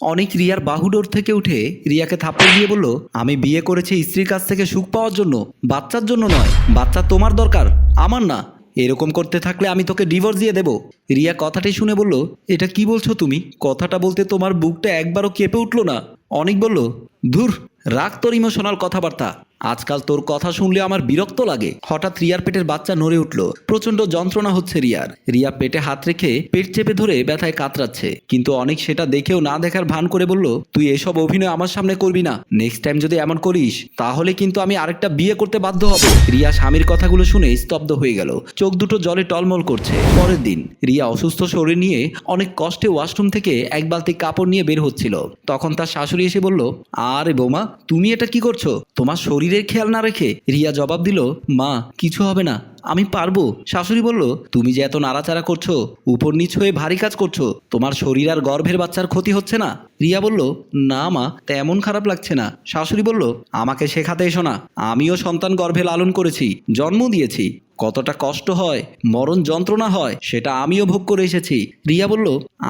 অনেক রিয়ার বাহুডোর থেকে উঠে রিয়াকে থাপ্পড় দিয়ে বলল, আমি বিয়ে করেছি স্ত্রীর কাছ থেকে সুখ পাওয়ার জন্য, বাচ্চার জন্য নয়, বাচ্চা তোমার দরকার, আমার না। এরকম করতে থাকলে আমি তোকে ডিভোর্স দিয়ে দেব। রিয়া কথাটি শুনে বলল, এটা কি বলছো তুমি? কথাটা বলতে তোমার বুকটা একবারও কেঁপে উঠল না। অনেক বলল, ধুর, রাগ তোর ইমোশনাল কথাবার্তা। আজকাল তোর কথা শুনলে আমার বিরক্ত লাগে। হঠাৎ রিয়ার পেটের বাচ্চা নড়ে উঠল। প্রচণ্ড যন্ত্রণা হচ্ছে রিয়ার। রিয়া পেটে হাত রেখে পেট চেপে ধরে ব্যথায় কাতরাচ্ছে। কিন্তু অনেক সেটা দেখেও না দেখার ভান করে বলল, তুই এসব অভিনয় আমার সামনে করবি না। নেক্সট টাইম যদি এমন করিস, তাহলে কিন্তু আমি আরেকটা বিয়ে করতে বাধ্য হব। রিয়া স্বামীর কথাগুলো শুনে স্তব্ধ হয়ে গেল। চোখ দুটো জলে টলমল করছে। পরের দিন, রিয়া অসুস্থ শরীর নিয়ে অনেক কষ্টে ওয়াশরুম থেকে এক বালতি কাপড় নিয়ে বের হচ্ছিল। তখন তার শাশুড়ি এসে বলল, আরে বৌমা, তুমি এটা কি করছ? তোমার শরীরের খেয়াল না রেখে রিয়া জবাব দিল, মা, কিছু হবে না। আমি পারব। শাশুড়ি বলল, তুমি যে এত নাড়াচাড়া করছ, উপর নিচ হয়ে ভারী কাজ করছ, তোমার শরীর আর গর্ভের বাচ্চার ক্ষতি হচ্ছে না? রিয়া বলল, না মা, তেমন খারাপ লাগছে না। শাশুড়ি বলল, আমাকে শেখাতে এসো না। আমিও সন্তান গর্ভে লালন করেছি, জন্ম দিয়েছি। কতটা কষ্ট হয়, মরণ যন্ত্রণা হয়, সেটা আমিও ভোগ করে এসেছি। রিয়া বলল,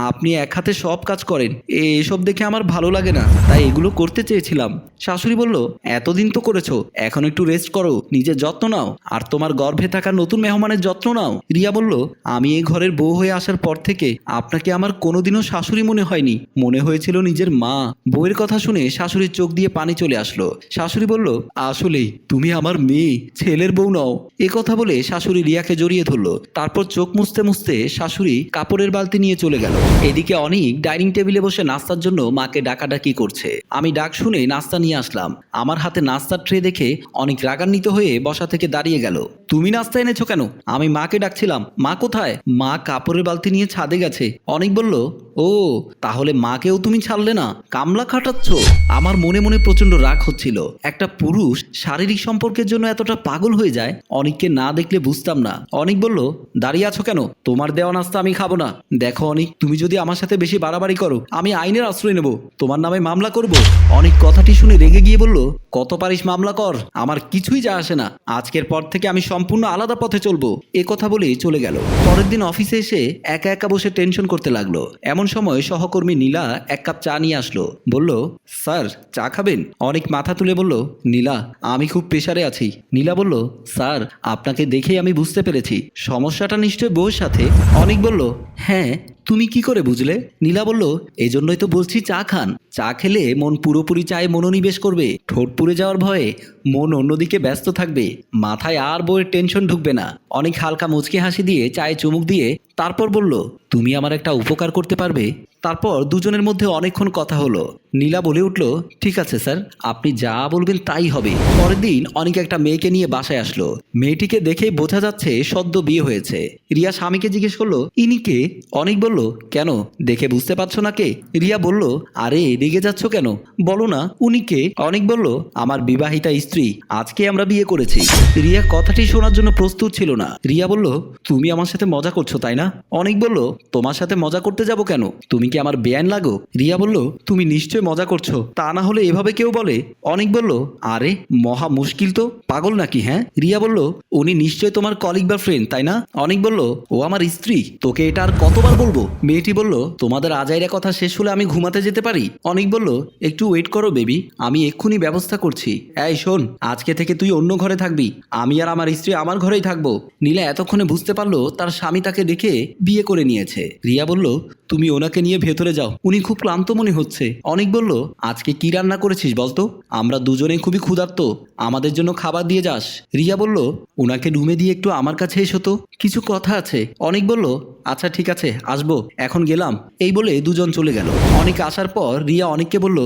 আপনি এক হাতে সব কাজ করেন এসব দেখে আমার ভালো লাগে না, তাই এগুলো করতে চেয়েছিলাম। শাশুড়ি বলল, এতদিন তো করেছ, এখন একটু রেস্ট করো নিজের যত্ন নাও, আর তোমার গর্ভে থাকা নতুন মেহমানের যত্ন নাও। রিয়া বলল, আমি এই ঘরের বউ হয়ে আসার পর থেকে আপনাকে আমার কোনোদিনও শাশুড়ি মনে হয়নি, মনে হয়েছিল নিজের মা। বউয়ের কথা শুনে শাশুড়ির চোখ দিয়ে পানি চলে আসলো। শাশুড়ি বলল, আসলেই, তুমি আমার মেয়ে, ছেলের বউ নও। এ কথা বলে শাশুড়ি রিয়াকে জড়িয়ে ধরলো। তারপর চোখ মুছতে মুছতে শাশুড়ি কাপড়ের বালতি নিয়ে চলে গেল। এদিকে অনেক ডাইনিং টেবিলে বসে নাস্তার জন্য মাকে ডাকাডাকি করছে। আমি ডাক শুনে নাস্তা নিয়ে আসলাম। আমার হাতে নাস্তার ট্রে দেখে অনেক রাগান্বিত হয়ে বসা থেকে দাঁড়িয়ে গেল। তুমি নাস্তা এনেছো কেন? আমি মাকে ডাকছিলাম। মা কোথায়? মা কাপড়ের বালতি নিয়ে ছাদে গেছে। অনেক বলল ও, তাহলে মাকেও তুমি ছাড়লে না? কামলা খাটাচ্ছ? আমার মনে মনে প্রচণ্ড রাগ হচ্ছিল। একটা পুরুষ শারীরিক সম্পর্কের জন্য এতটা পাগল হয়ে যায়, অনেককে না দেখলে বুঝতাম না। অনেক বলল, দাঁড়িয়ে আছো কেন? তোমার দেওয়া নাস্তা আমি খাব না। দেখো অনেক, তুমি যদি আমার সাথে বেশি বাড়াবাড়ি করো, আমি আইনের আশ্রয় নেব। তোমার নামে মামলা করব? অনেক কথাটি শুনে রেগে গিয়ে বলল, কত পারিস মামলা কর, আমার কিছুই যা আসে না। আজকের পর থেকে আমি সম্পূর্ণ আলাদা পথে চলবো। এ কথা বলেই চলে গেল। পরের দিন অফিসে এসে একা একা বসে টেনশন করতে লাগল। এমন সময় সহকর্মী নীলা এক কাপ চা নিয়ে আসলো। বলল, স্যার, চা খাবেন? অনেক মাথা তুলে বলল, নীলা, আমি খুব প্রেশারে আছি। নীলা বলল, স্যার, আপনাকে দেখেই আমি বুঝতে পেরেছি। সমস্যাটা নিশ্চয় বউয়ের সাথে? অনেক বলল হ্যাঁ তুমি কি করে বুঝলে? নীলা বলল, এজন্যই তো বলছি চা খান। চা খেলে মন পুরোপুরি চায়ে মনোনিবেশ করবে। ঠোঁট পুড়ে যাওয়ার ভয়ে মন অন্যদিকে ব্যস্ত থাকবে। মাথায় আর বইয়ের টেনশন ঢুকবে না। অনেক হালকা মুচকি হাসি দিয়ে চায়ে চুমুক দিয়ে তারপর বলল, তুমি আমার একটা উপকার করতে পারবে? তারপর দুজনের মধ্যে অনেকক্ষণ কথা হলো। নীলা বলে উঠল, ঠিক আছে স্যার, আপনি যা বলবেন তাই হবে। পরের দিন অনেক একটা মেয়েকে নিয়ে বাসায় আসলো। মেয়েটিকে দেখেই বোঝা যাচ্ছে সদ্য বিয়ে হয়েছে। রিয়া স্বামীকে জিজ্ঞেস করল, ইনি কে? অনেক বলল, কেন? দেখে বুঝতে পারছ না কে? রিয়া বলল, আরে, রেগে যাচ্ছ কেন? বলো না, উনি কে? অনেক বলল, আমার বিবাহিতা স্ত্রী, আজকে আমরা বিয়ে করেছি। রিয়া কথাটি শোনার জন্য প্রস্তুত ছিল না। রিয়া বলল, তুমি আমার সাথে মজা করছ, তাই না? অনেক বলল, তোমার সাথে মজা করতে যাব কেন? তুমি কি আমার বেআইন লাগো? রিয়া বলল, তুমি নিশ্চয় মজা করছ। তা না হলে এভাবে কেউ বলে? অনেক বলল, আরে, মহা মুশকিল তো, পাগল নাকি হ্যাঁ? রিয়া বলল, উনি নিশ্চয় তোমার কলিগ বা ফ্রেন্ড তাই না? অনেক বলল, ও আমার স্ত্রী, তোকে এটা আর কতবার বলব? মেয়েটি বলল, তোমাদের আজাইরা কথা শেষ হলে আমি ঘুমাতে যেতে পারি? অনেক বলল, একটু ওয়েট করো বেবি আমি এক্ষুনি ব্যবস্থা করছি। এই শোন, আজকে থেকে তুই অন্য ঘরে থাকবি, আমি আর আমার স্ত্রী আমার ঘরেই থাকব। নীলা এতক্ষণে বুঝতে পারল, তার স্বামী তাকে দেখে বিয়ে করে নিয়েছে। রিয়া বলল, তুমি ওনাকে নিয়ে ভেতরে যাও। উনি খুব ক্লান্ত মনে হচ্ছে। অনেক বলল, আজকে কি রান্না করেছিস বলতো? আমরা দুজনে খুবই ক্ষুধার্ত। আমাদের জন্য খাবার দিয়ে যাস। রিয়া বলল, ওনাকে রুমে দিয়ে একটু আমার কাছে এসো তো। কিছু কথা আছে। অনেক বলল আচ্ছা ঠিক আছে, আসব। এখন গেলাম। এই বলে দুজন চলে গেল। অনেক আসার পর রিয়া অনেককে বলল,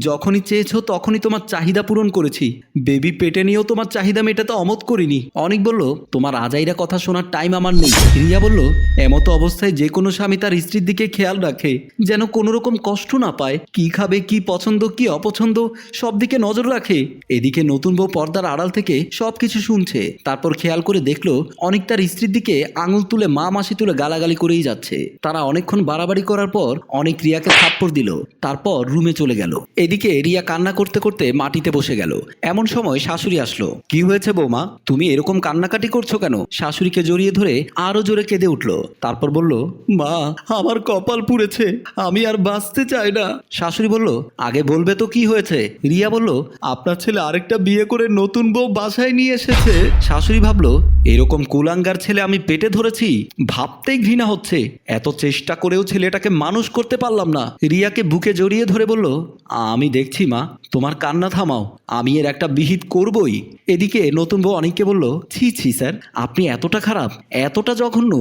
যখনই চেয়েছো তখনই তোমার চাহিদা পূরণ করেছি। বেবি পেটে নিয়েও তোমার চাহিদা মেটাতে অমত করিনি। অনেক বলল, তোমার আজাইরা কথা শোনার টাইম আমার নেই। রিয়া বলল এমতো অবস্থায় যে কোনো স্বামী তার স্ত্রীর দিকে খেয়াল রাখে, যেন কোনো রকম কষ্ট না পায়। কি খাবে, কি পছন্দ, কি অপছন্দ, সব দিকে নজর রাখে। এদিকে নতুন বউ পর্দার আড়াল থেকে সবকিছু শুনছে। তারপর খেয়াল করে দেখল, অনেক তার স্ত্রীর দিকে আঙুল তুলে মা মাসি তুলে গালাগালি করেই যাচ্ছে। তারা অনেকক্ষণ বাড়াবাড়ি করার পর অনেক রিয়াকে থাপ্পড় দিল। তারপর রুমে চলে গেল। এদিকে রিয়া কান্না করতে করতে মাটিতে বসে গেল। এমন সময় শাশুড়ি আসলো। কি হয়েছে বৌমা? তুমি এরকম কান্নাকাটি করছ কেন? শাশুড়িকে জড়িয়ে ধরে আরও জোরে কেঁদে উঠল। তারপর বলল, মা, আমার কপাল পুড়েছে, আমি আর বাঁচতে চাই না। শাশুড়ি বলল, আগে বলবে তো কি হয়েছে? রিয়া বলল, আপনার ছেলে আরেকটা বিয়ে করে নতুন বউ বাসায় নিয়ে এসেছে। শাশুড়ি ভাবলো, এরকম কুলাঙ্গার ছেলে আমি পেটে ধরেছি, ভাবতেই ঘৃণা হচ্ছে। এত চেষ্টা করেও ছেলেটাকে মানুষ করতে পারলাম না। রিয়াকে বুকে জড়িয়ে ধরে বলল, আমি দেখছি, মা, তোমার কান্না থামাও, আমি এর একটা বিহিত করবই। এদিকে নতুন বউ অনেককে বলল, ছি ছি, স্যার, আপনি এতটা খারাপ, এতটা জঘন্য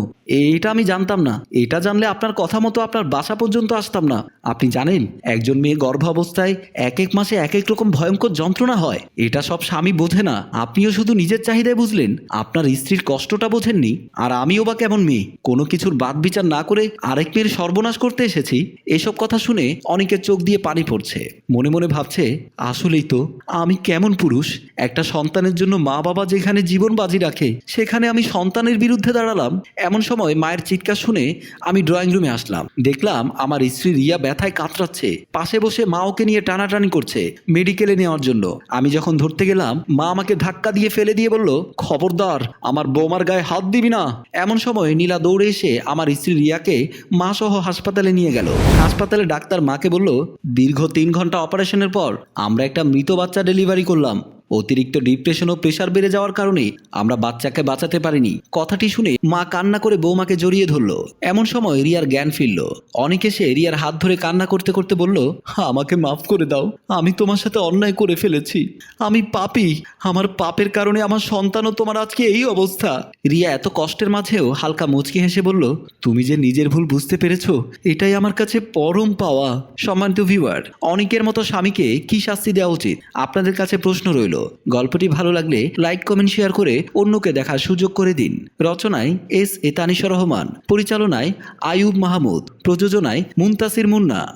এটা আমি জানতাম না। এটা জানলে আপনার কথা মতো আপনার বাসা পর্যন্ত আসতাম না। আপনি জানেন, একজন মেয়ে গর্ভাবস্থায় এক এক মাসে এক এক রকম ভয়ঙ্কর যন্ত্রণা হয়। এটা সব স্বামী বোঝে না। আপনিও শুধু নিজের চাহিদায় বুঝলেন, আপনার স্ত্রীর কষ্টটা বোঝেননি। আর আমিও বা কেমন মেয়ে? কোনো কিছুর বাদ বিচার না করে আরেক মেয়ের সর্বনাশ করতে এসেছি। এসব কথা শুনে অনেকের চোখ দিয়ে পানি পড়ছে। মনে মনে ভাবছে, আসলেই তো আমি কেমন পুরুষ? একটা সন্তানের জন্য মা বাবা যেখানে জীবন বাজি রাখে, সেখানে আমি সন্তানের বিরুদ্ধে দাঁড়ালাম। এমন সময় মায়ের চিৎকার শুনে আমি ড্রয়িং রুমে আসলাম। দেখলাম আমার স্ত্রী রিয়া ব্যথায় কাতরাচ্ছে। পাশে বসে মা ওকে নিয়ে টানাটানি করছে মেডিকেলে নেওয়ার জন্য। আমি যখন ধরতে গেলাম, মা আমাকে ধাক্কা দিয়ে ফেলে দিয়ে বলল, খবরদার, আমার বৌমার গায়ে হাত দিবি না। এমন সময় নীলা দৌড়ে এসে আমার স্ত্রী রিয়াকে মা সহ হাসপাতালে নিয়ে গেল। হাসপাতালে ডাক্তার মাকে বলল, দীর্ঘ তিন ঘণ্টা অপারেশনের পর আমরা একটা মৃত বাচ্চা ডেলিভারি করলাম। অতিরিক্ত ডিপ্রেশন ও প্রেশার বেড়ে যাওয়ার কারণে আমরা বাচ্চাকে বাঁচাতে পারিনি। কথাটি শুনে মা কান্না করে বৌমাকে জড়িয়ে ধরলো। এমন সময় রিয়ার জ্ঞান ফিরল। অনেক এসে রিয়ার হাত ধরে কান্না করতে করতে বলল, আমাকে মাফ করে দাও। আমি তোমার সাথে অন্যায় করে ফেলেছি। আমি পাপি। আমার পাপের কারণে আমার সন্তানও তোমার আজকে এই অবস্থা। রিয়া এত কষ্টের মাঝেও হালকা মুচকি হেসে বলল, তুমি যে নিজের ভুল বুঝতে পেরেছ, এটাই আমার কাছে পরম পাওয়া। সম্মানিত ভিউয়ার অনেকের মতো স্বামীকে কি শাস্তি দেওয়া উচিত? আপনাদের কাছে প্রশ্ন রইল গল্পটি ভালো লাগলে লাইক, কমেন্ট, শেয়ার করে অন্যকে দেখার সুযোগ করে দিন। রচনায় এস এ তানিশা রহমান, পরিচালনায় আয়ুব মাহমুদ, প্রযোজনায় মুনতাসির মুন্না।